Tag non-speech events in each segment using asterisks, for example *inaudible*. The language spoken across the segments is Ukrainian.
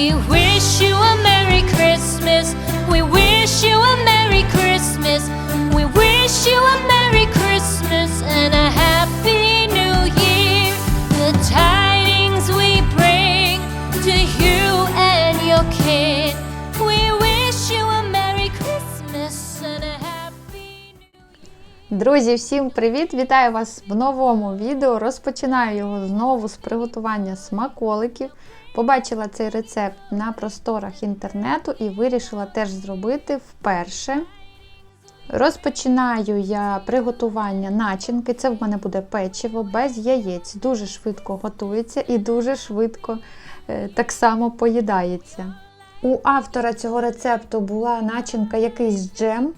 We wish you a Merry Christmas. We wish you a Merry Christmas. We wish you a Merry Christmas and a Happy New Year. The tidings we bring to you and your kid. We wish you a Merry Christmas and a Happy New Друзі, всім привіт! Вітаю вас в новому відео. Розпочинаю його знову з приготування смаколиків. Побачила цей рецепт на просторах інтернету і вирішила теж зробити вперше. Розпочинаю я приготування начинки. Це в мене буде печиво без яєць. Дуже швидко готується і дуже швидко е, так само поїдається. У автора цього рецепту була начинка якийсь джем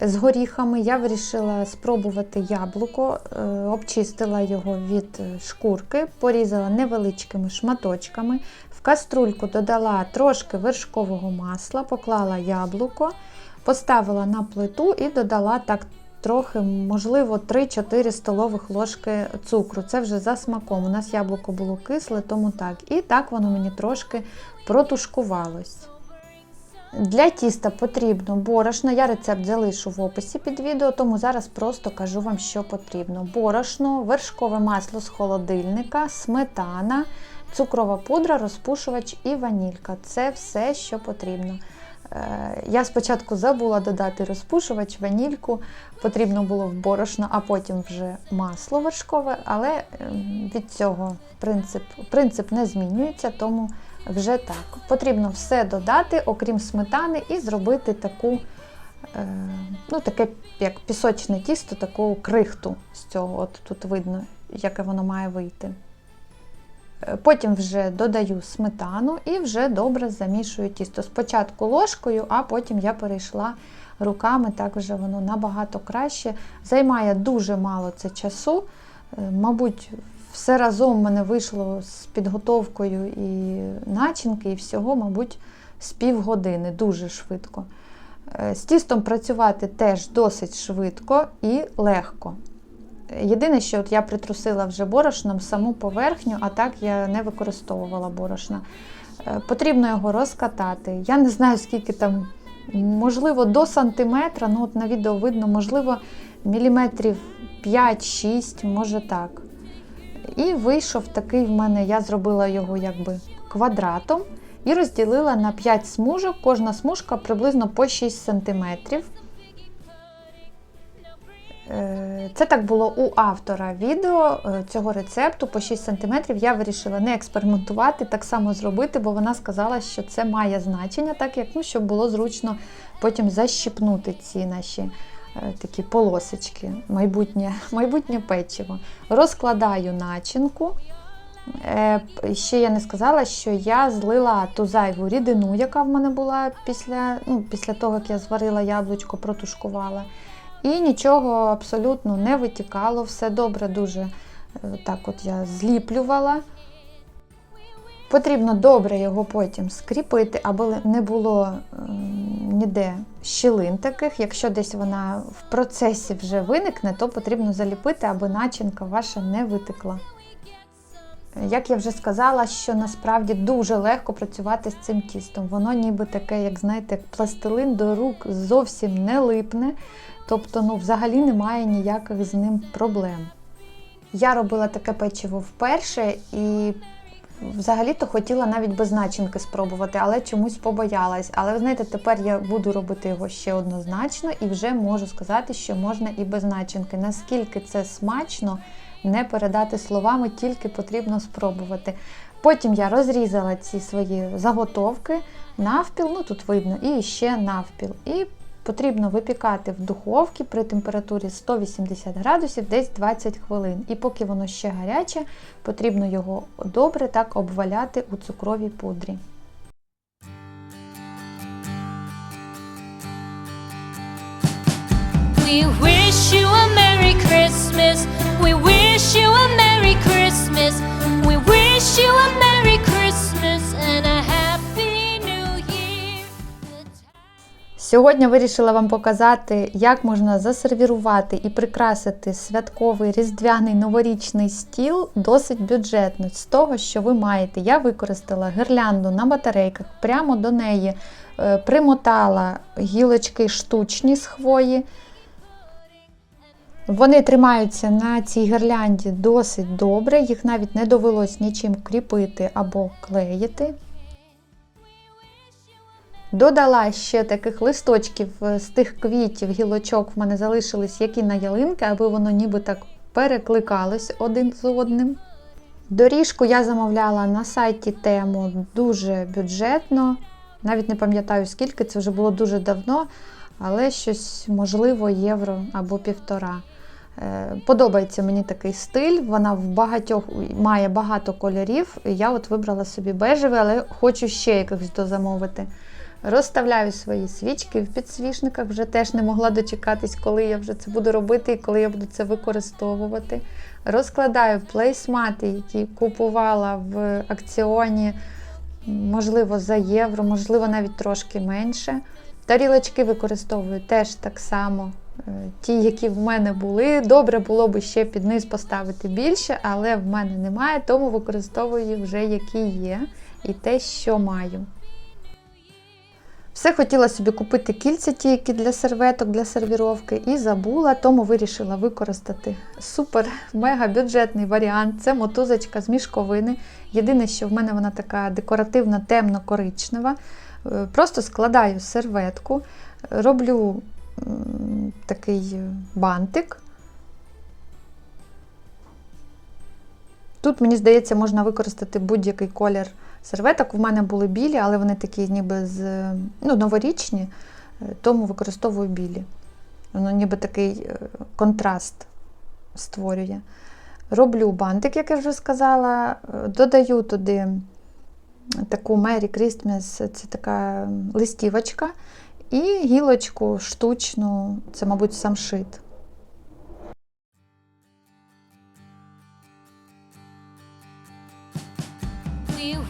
з горіхами. Я вирішила спробувати яблуко, е, обчистила його від е, шкурки, порізала невеличкими шматочками. В каструльку додала трошки вершкового масла, поклала яблуко, поставила на плиту і додала так трохи, можливо, 3-4 столових ложки цукру. Це вже за смаком. У нас яблуко було кисле, тому так. І так воно мені трошки протушкувалось. Для тіста потрібно борошно. Я рецепт залишу в описі під відео, тому зараз просто кажу вам, що потрібно: борошно, вершкове масло з холодильника, сметана, цукрова пудра, розпушувач і ванілька. Це все, що потрібно. Е, Я спочатку забула додати розпушувач, ванільку, потрібно було в борошно, а потім вже масло вершкове, але ем, від цього принцип, принцип не змінюється, тому вже так. Потрібно все додати, окрім сметани, і зробити таку, е, ну, таке як пісочне тісто, таку крихту з цього. От тут видно, яке воно має вийти. Е, Потім вже додаю сметану і вже добре замішую тісто. Спочатку ложкою, а потім я перейшла руками, так вже воно набагато краще. Займає дуже мало це часу. Е, Мабуть, все разом в мене вийшло з підготовкою і начинки, і всього, мабуть, з півгодини, дуже швидко. Е, З тістом працювати теж досить швидко і легко. Єдине, що от я притрусила вже борошном саму поверхню, а так я не використовувала борошна. Е, Потрібно його розкатати. Я не знаю, скільки там, можливо, до сантиметра, ну от на відео видно, можливо, міліметрів 5-6, може так. І вийшов такий в мене, я зробила його якби квадратом і розділила на 5 смужок, кожна смужка приблизно по 6 см. Е, Це так було у автора відео е, цього рецепту по 6 см. Я вирішила не експериментувати, так само зробити, бо вона сказала, що це має значення, так як ну, щоб було зручно потім защіпнути ці наші такі полосочки, майбутнє, *laughs* майбутнє печиво. Розкладаю начинку. Е, Ще я не сказала, що я злила ту зайву рідину, яка в мене була після, ну, після того, як я зварила яблучко, протушкувала. І нічого абсолютно не витікало, все добре, дуже е, так от я зліплювала. Потрібно добре його потім скріпити, аби не було ем, ніде щілин таких. Якщо десь вона в процесі вже виникне, то потрібно заліпити, аби начинка ваша не витекла. Як я вже сказала, що насправді дуже легко працювати з цим тістом. Воно ніби таке, як знаєте, пластилин до рук зовсім не липне. Тобто, ну, взагалі немає ніяких з ним проблем. Я робила таке печиво вперше і взагалі-то хотіла навіть без начинки спробувати, але чомусь побоялась. Але ви знаєте, тепер я буду робити його ще однозначно і вже можу сказати, що можна і без начинки. Наскільки це смачно, не передати словами, тільки потрібно спробувати. Потім я розрізала ці свої заготовки навпіл, ну тут видно, і ще навпіл. І потрібно випікати в духовці при температурі 180 градусів десь 20 хвилин. І поки воно ще гаряче, потрібно його добре так обваляти у цукровій пудрі. We wish you a Сьогодні вирішила вам показати, як можна засервірувати і прикрасити святковий різдвяний новорічний стіл досить бюджетно з того, що ви маєте. Я використала гірлянду на батарейках, прямо до неї е, примотала гілочки штучні з хвої. Вони тримаються на цій гірлянді досить добре, їх навіть не довелось нічим кріпити або клеїти. Додала ще таких листочків е, з тих квітів, гілочок в мене залишились, які на ялинки, аби воно ніби так перекликалось один з одним. Доріжку я замовляла на сайті тему дуже бюджетно. Навіть не пам'ятаю скільки, це вже було дуже давно, але щось, можливо, євро або півтора. Е, Подобається мені такий стиль, вона в багатьох має багато кольорів. Я от вибрала собі бежевий, але хочу ще якихось дозамовити. Розставляю свої свічки в підсвічниках, вже теж не могла дочекатись, коли я вже це буду робити і коли я буду це використовувати. Розкладаю плейсмати, які купувала в акціоні, можливо, за євро, можливо, навіть трошки менше. Тарілочки використовую теж так само. е, Ті, які в мене були, добре було б ще під низ поставити більше, але в мене немає, тому використовую вже які є, і те, що маю. Все хотіла собі купити кільця ті, які для серветок, для сервіровки, і забула, тому вирішила використати супер мега бюджетний варіант. Це мотузочка з мішковини. Єдине, що в мене вона така декоративна, темно-коричнева. Е, Просто складаю серветку, роблю такий бантик. Тут, мені здається, можна використати будь-який колір серветок. У мене були білі, але вони такі ніби з ну, новорічні, е, тому використовую білі. Воно ніби такий е, контраст створює. Роблю бантик, як я вже сказала, е, додаю туди таку Merry Christmas, це така листівочка, і гілочку штучну, це, мабуть, самшит.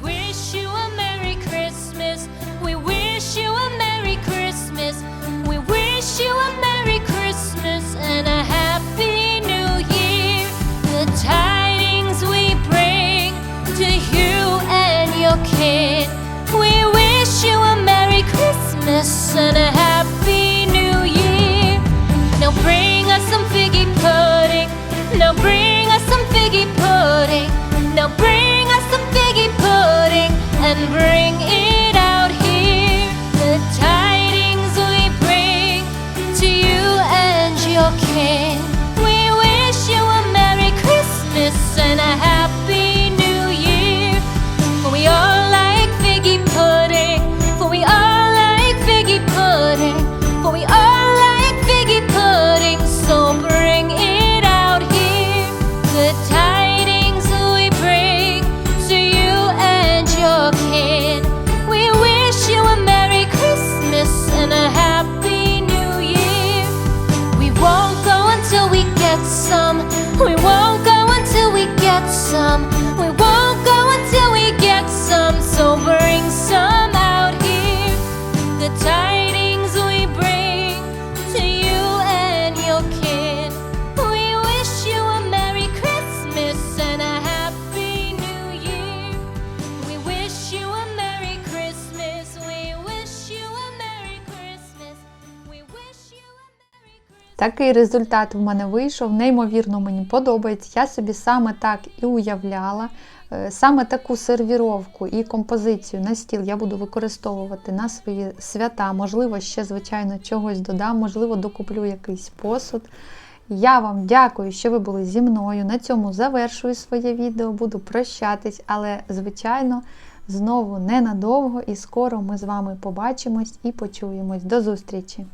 We Christmas and a Happy New Year. Now bring us some figgy pudding. Now bring us some figgy pudding. Now bring us some figgy pudding and bring it out here. The tidings we bring to you and your kin. good time. Такий результат в мене вийшов. Неймовірно мені подобається. Я собі саме так і уявляла. Е, Саме таку сервіровку і композицію на стіл я буду використовувати на свої свята. Можливо, ще, звичайно, чогось додам, можливо, докуплю якийсь посуд. Я вам дякую, що ви були зі мною. На цьому завершую своє відео, буду прощатись, але, звичайно, знову ненадовго і скоро ми з вами побачимось і почуємось. До зустрічі!